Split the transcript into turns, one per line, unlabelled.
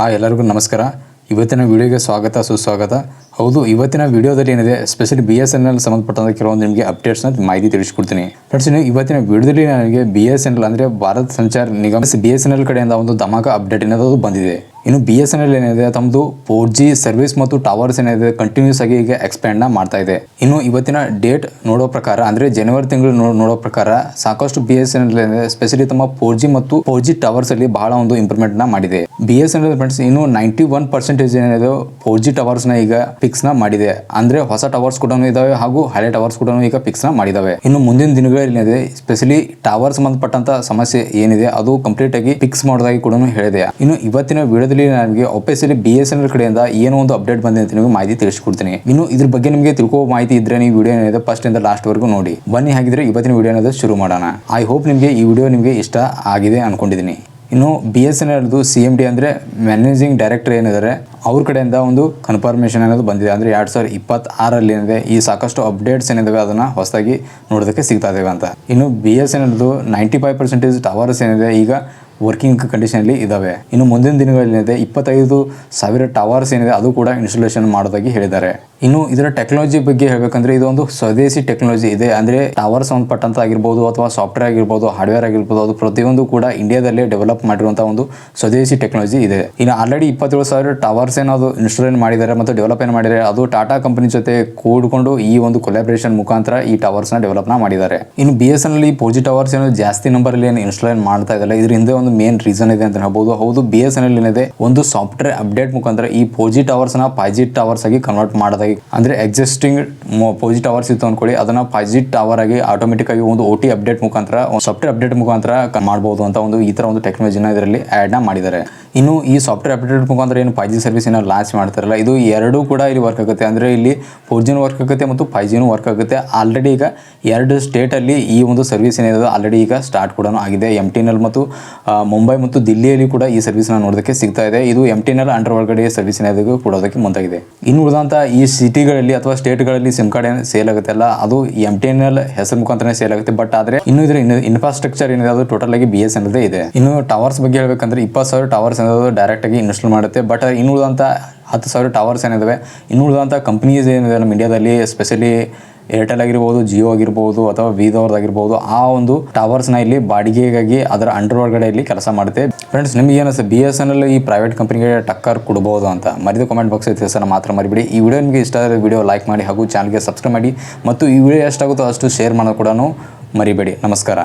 Hi ಎಲ್ಲರಿಗೂ ನಮಸ್ಕಾರ. ಇವತ್ತಿನ ವಿಡಿಯೋಗೆ ಸ್ವಾಗತ, ಸುಸ್ವಾಗತ. ಹೌದು, ಇವತ್ತಿನ ವಿಡಿಯೋದಲ್ಲಿ ಏನಿದೆ specially B S N L ಸಂಬಂಧಪಟ್ಟಂತ ಕೆಲವೊಂದು ನಿಮಗೆ ಅಪ್ಡೇಟ್ಸ್ನ ಮಾಹಿತಿ ತಿಳಿಸ್ಕೊಡ್ತೀನಿ. ಫ್ರೆಂಡ್ಸ್ ನೀವು ಇವತ್ತಿನ ವಿಡಿಯೋದಲ್ಲಿ ನನಗೆ ಬಿ ಎಸ್ ಎನ್ ಎಲ್ ಅಂದರೆ ಭಾರತ್ ಸಂಚಾರ್ ನಿಗಮ ಬಿ ಎಸ್ ಎನ್ ಎಲ್ ಕಡೆಯಿಂದ ಒಂದು ಧಮಾಕ ಅಪ್ಡೇಟ್ ಅನ್ನೋದು ಬಂದಿದೆ. ಇನ್ನು ಬಿ ಎಸ್ ಎನ್ ಎಲ್ ಏನಿದೆ ತಮ್ಮದು ಫೋರ್ ಜಿ ಸರ್ವಿಸ್ ಮತ್ತು ಟವರ್ಸ್ ಏನಿದೆ ಕಂಟಿನ್ಯೂಸ್ ಆಗಿ ಈಗ ಎಕ್ಸ್ಪ್ಯಾಂಡ್ ಮಾಡ್ತಾ ಇದೆ. ಇನ್ನು ಇವತ್ತಿನ ಡೇಟ್ ನೋಡೋ ಪ್ರಕಾರ, ಅಂದ್ರೆ ಜನವರಿ ತಿಂಗಳು ನೋಡೋ ಪ್ರಕಾರ ಸಾಕಷ್ಟು ಬಿ ಎಸ್ ಎನ್ ಎಲ್ ಏನಿದೆ ಸ್ಪೆಷಲಿ ತಮ್ಮ ಫೋರ್ ಜಿ ಮತ್ತು ಫೋರ್ ಜಿ ಟವರ್ಸ್ ಅಲ್ಲಿ ಬಹಳ ಒಂದು ಇಂಪ್ರೂವ್ಮೆಂಟ್ನ ಮಾಡಿದೆ. B S N L friends ಇನ್ನು ನೈಂಟಿ ಒನ್ ಪರ್ಸೆಂಟೇಜ್ ಏನಿದೆ ಫೋರ್ ಜಿ ನ ಈಗ ಫಿಕ್ಸ್ನ ಮಾಡಿದೆ. ಅಂದ್ರೆ ಹೊಸ ಟವರ್ಸ್ ಕೂಡ ಇದಾವೆ ಹಾಗೂ ಹಳೆ ಟವರ್ಸ್ ಕೂಡ ಈಗ ಫಿಕ್ಸ್ನ ಮಾಡಿದಾವೆ. ಇನ್ನು ಮುಂದಿನ ದಿನಗಳಲ್ಲಿ ಏನಿದೆ ಸ್ಪೆಷಲಿ ಟವರ್ ಸಂಬಂಧಪಟ್ಟಂತ ಸಮಸ್ಯೆ ಏನಿದೆ, ಅದು ಕಂಪ್ಲೀಟ್ ಆಗಿ ಫಿಕ್ಸ್ ಮಾಡೋದಾಗಿ ಕೂಡ ಹೇಳಿದೆ. ಇನ್ನು ಇವತ್ತಿನ ವಿಡಿಯೋದಲ್ಲಿ ನನಗೆ ಒಪ್ಪಿಸಲಿ ಬಿ ಎಸ್ ಎನ್ ಎಲ್ ಕಡೆಯಿಂದ ಏನೋ ಒಂದು ಅಪ್ಡೇಟ್ ಬಂದಿದೆ ಅಂತ ನಿಮಗೆ ಮಾಹಿತಿ ತಿಳಿಸ್ಕೊಡ್ತೀನಿ. ಇನ್ನು ಇದ್ರ ಬಗ್ಗೆ ನಿಮಗೆ ತಿಳ್ಕೋ ಮಾಹಿತಿ ಇದ್ರೆ ನೀವು ವಿಡಿಯೋ ಏನಿದೆ ಫಸ್ಟ್ ಇಂದ ಲಾಸ್ಟ್ ವರೆಗೂ ನೋಡಿ. ಬನ್ನಿ ಹಾಗಿದ್ರೆ ಇವತ್ತಿನ ವಿಡಿಯೋ ಏನಾದ್ರು ಶುರು ಮಾಡೋಣ. ಐ ಹೋಪ್ ನಿಮಗೆ ಈ ವಿಡಿಯೋ ನಿಮಗೆ ಇಷ್ಟ ಆಗಿದೆ ಅನ್ಕೊಂಡಿದ್ದೀನಿ. ಇನ್ನು ಬಿ ಎಸ್ ಎನ್ ಎಲ್ದು ಸಿ ಎಂ ಡಿ ಅಂದರೆ ಮ್ಯಾನೇಜಿಂಗ್ ಡೈರೆಕ್ಟರ್ ಏನಿದ್ದಾರೆ, ಅವ್ರ ಕಡೆಯಿಂದ ಒಂದು ಕನ್ಫರ್ಮೇಷನ್ ಅನ್ನೋದು ಬಂದಿದೆ. ಅಂದರೆ ಎರಡು ಸಾವಿರದ ಇಪ್ಪತ್ತಾರಲ್ಲಿ ಏನಿದೆ, ಈ ಸಾಕಷ್ಟು ಅಪ್ಡೇಟ್ಸ್ ಏನಿದಾವೆ ಅದನ್ನು ಹೊಸದಾಗಿ ನೋಡೋದಕ್ಕೆ ಸಿಗ್ತಾ ಇದ್ದಾವೆ ಅಂತ. ಇನ್ನು ಬಿ ಎಸ್ ಎನ್ ಎಲ್ದು ನೈಂಟಿ ಫೈವ್ ಪರ್ಸೆಂಟೇಜ್ ಟವರ್ಸ್ ಏನಿದೆ, ಈಗ ವರ್ಕಿಂಗ್ ಕಂಡೀಷನಲ್ಲಿ ಇದ್ದಾವೆ ಇನ್ನು ಮುಂದಿನ ದಿನಗಳಲ್ಲಿ ಏನಿದೆ ಇಪ್ಪತ್ತೈದು ಸಾವಿರ ಟವರ್ಸ್ ಏನಿದೆ, ಅದು ಕೂಡ ಇನ್ಸ್ಟಾಲೇಷನ್ ಮಾಡೋದಾಗಿ ಹೇಳಿದ್ದಾರೆ. ಇನ್ನು ಇದರ ಟೆಕ್ನಾಲಜಿ ಬಗ್ಗೆ ಹೇಳಬೇಕಂದ್ರೆ ಇದೊಂದು ಸ್ವದೇಶಿ ಟೆಕ್ನಾಲಜಿ ಇದೆ. ಅಂದ್ರೆ ಟವರ್ ಸಂಬಂಧಪಟ್ಟಂತ ಆಗಿರ್ಬೋದು ಅಥವಾ ಸಾಫ್ಟ್ವೇರ್ ಆಗಿರ್ಬೋದು ಹಾರ್ಡ್ವೇರ್ ಆಗಿರ್ಬೋದು, ಅದು ಪ್ರತಿಯೊಂದು ಕೂಡ ಇಂಡಿಯಾದಲ್ಲೇ ಡೆವಲಪ್ ಮಾಡಿರುವಂತಹ ಒಂದು ಸ್ವದೇಶಿ ಟೆಕ್ನಾಲಜಿ ಇದೆ. ಇನ್ನು ಆಲ್ರೆಡಿ ಇಪ್ಪತ್ತೇಳು ಸಾವಿರ ಟವರ್ಸ್ ಏನಾದ್ರು ಇನ್ಸ್ಟಾಲ್ ಮಾಡಿದ್ದಾರೆ ಮತ್ತು ಡೆವಲಪ್ ಏನು ಮಾಡಿದ್ದಾರೆ, ಅದು ಟಾಟಾ ಕಂಪನಿ ಜೊತೆ ಕೂಡಿಕೊಂಡು ಈ ಒಂದು ಕೊಲಾಬ್ರೇಷನ್ ಮುಖಾಂತರ ಈ ಟವರ್ಸ್ನ ಡೆವಲಪ್ ಮಾಡಿದ್ದಾರೆ. ಇನ್ನು ಬಿ ಎಸ್ ಎನ್ ಈ ಫೋರ್ ಜಿ ಟವರ್ಸ್ ಏನು ಜಾಸ್ತಿ ನಂಬರ್ ಅಲ್ಲಿ ಏನು ಇನ್ಸ್ಟಾಲ್ ಮಾಡ್ತಾ ಇದ್ದಾರೆ, ಇದ್ರ ಹಿಂದೆ ಒಂದು ಮೇನ್ ರೀಸನ್ ಇದೆ ಅಂತ ಹೇಳ್ಬೋದು. ಹೌದು ಬಿ ಎಸ್ ಎನ್ ಏನಿದೆ, ಒಂದು ಸಾಫ್ಟ್ವೇರ್ ಅಪ್ಡೇಟ್ ಮುಖಾಂತರ ಈ ಫೋರ್ ಜಿ ಟವರ್ಸ್ನ ಫೈವ್ ಜಿ ಟವರ್ಸ್ ಆಗಿ ಕನ್ವರ್ಟ್ ಮಾಡೋದಾಗಿ ಅಂದ್ರೆ ಎಕ್ಸಿಸ್ಟಿಂಗ್ ಜಿ ಟವರ್ಸ್ ಇತ್ತು ಅನ್ಕೊಳ್ಳಿ, ಅದನ್ನ ಫೈವ್ ಜಿ ಟವರ್ ಆಗಿ ಆಟೋಮೆಟಿಕ್ ಆಗಿ ಒಂದು ಓ ಟಿ ಅಪ್ಡೇಟ್ ಮುಖಾಂತರ ಸಾಫ್ಟ್ವೇರ್ ಅಪ್ಡೇಟ್ ಮುಖಾಂತರ ಮಾಡಬಹುದು ಅಂತ ಒಂದು ಈ ತರ ಒಂದು ಟೆಕ್ನಾಲಜಿನ ಇದರಲ್ಲಿ ಆಡ್ನ ಮಾಡಿದ್ದಾರೆ. ಇನ್ನು ಈ ಸಾಫ್ಟ್ವೇರ್ ಅಪ್ಡೇಟ್ ಮುಖಾಂತರ ಏನು ಫೈವ್ ಜಿ ಸರ್ವಿಸ್ ಏನೋ ಲಾಂಚ್ ಮಾಡ್ತಾರಲ್ಲ, ಇದು ಎರಡೂ ಕೂಡ ಇಲ್ಲಿ ವರ್ಕ್ ಆಗುತ್ತೆ. ಅಂದರೆ ಇಲ್ಲಿ ಫೋರ್ ಜಿನೂ ವರ್ಕ್ ಆಗುತ್ತೆ ಮತ್ತು ಫೈವ್ ಜಿನೂ ವರ್ಕ್ ಆಗುತ್ತೆ. ಆಲ್ರೆಡಿ ಈಗ ಎರಡು ಸ್ಟೇಟಲ್ಲಿ ಈ ಒಂದು ಸರ್ವಿಸ್ ಏನಿದೆ ಆಲ್ರೆಡಿ ಈಗ ಸ್ಟಾರ್ಟ್ ಕೂಡ ಆಗಿದೆ. ಎಂ ಟಿ ಎಲ್ ಮತ್ತು ಮುಂಬೈ ಮತ್ತು ದಿಲ್ಲಿಯಲ್ಲಿ ಕೂಡ ಈ ಸರ್ವಿಸ್ನ ನೋಡೋದಕ್ಕೆ ಸಿಗ್ತಾ ಇದೆ. ಇದು ಎಂ ಟಿ ಅಂಡರ್ ಒಳಗಡೆ ಸರ್ವಿಸ್ ಏನಾದರೂ ಕೊಡೋದಕ್ಕೆ ಮುಂದಾಗಿದೆ. ಇನ್ನು ಉಳಿದಂಥ ಈ ಸಿಟಿಗಳಲ್ಲಿ ಅಥವಾ ಸ್ಟೇಟ್ಗಳಲ್ಲಿ ಸಿಮ್ ಕಾರ್ಡ್ ಏನು ಸೇಲ್ ಆಗುತ್ತೆ ಅಲ್ಲ, ಅದು ಎಂ ಟಿ ಎನ್ ಎಲ್ ಹೆಸರು ಮುಖಾಂತರ ಸೇಲ್ ಆಗುತ್ತೆ. ಬಟ್ ಆದರೆ ಇನ್ನು ಇದರ ಇನ್ಫ್ರಾಸ್ಟ್ರಕ್ಚರ್ ಏನಿದೆ ಅದು ಟೋಟಲ್ ಆಗಿ ಬಿ ಎಸ್ ಎನ್ ಇದೆ. ಇನ್ನು ಟವರ್ಸ್ ಬಗ್ಗೆ ಹೇಳಬೇಕಂದ್ರೆ ಇಪ್ಪತ್ತು ಸಾವಿರ ಟವರ್ಸ್ ಏನಾದ್ರು ಡೈರೆಕ್ಟ್ ಡೈರೆಕ್ಟಾಗಿ ಇನ್ಸ್ಟಾಲ್ ಮಾಡುತ್ತೆ. ಬಟ್ ಇನ್ನು ಉಳಿದಂಥ ಹತ್ತು ಸಾವಿರ ಟವರ್ಸ್ ಏನಿದಾವೆ ಇನ್ನು ಉಳಿದಂಥ ಕಂಪ್ನೀಸ್ ಏನಿದೆ ನಮ್ಮ ಇಂಡಿಯಾದಲ್ಲಿ ಸ್ಪೆಷಲಿ ಏರ್ಟೆಲ್ ಆಗಿರ್ಬೋದು ಜಿಯೋ ಆಗಿರ್ಬೋದು, ಅಥವಾ ವಿದೋರ್ದಾಗಿರ್ಬೋದು ಆ ಒಂದು ಟವರ್ಸ್ನ ಇಲ್ಲಿ ಬಾಡಿಗೆಗಾಗಿ ಅದರ ಅಂಡರ್ ಒಳಗಡೆ ಇಲ್ಲಿ ಕೆಲಸ ಮಾಡುತ್ತೆ. ಫ್ರೆಂಡ್ಸ್ ನಿಮಗೆ ಏನಿಸ್ತದೆ ಬಿ ಎಸ್ ಎನ್ ಎಲ್ ಈ ಪ್ರೈವೇಟ್ ಕಂಪ್ನಿಗೆ ಟಕ್ಕರ್ ಕೊಡ್ಬೋದು ಅಂತ. ಮರಿದು ಕಾಮೆಂಟ್ ಬಾಕ್ಸ್ ತಿಳಿಸೋಣ ಮಾತ್ರ ಮರಿಬೇಡಿ. ಈ ವಿಡಿಯೋ ನಿಮಗೆ ಇಷ್ಟ ಆದರೆ ವಿಡಿಯೋ ಲೈಕ್ ಮಾಡಿ ಹಾಗೂ ಚಾನಲ್ಗೆ ಸಬ್ಸ್ಕ್ರೈಬ್ ಮಾಡಿ. ಮತ್ತು ಈ ವಿಡಿಯೋ ಎಷ್ಟಾಗುತ್ತೋ ಅಷ್ಟು ಶೇರ್ ಮಾಡೋದು ಕೂಡ ಮರಿಬೇಡಿ. ನಮಸ್ಕಾರ.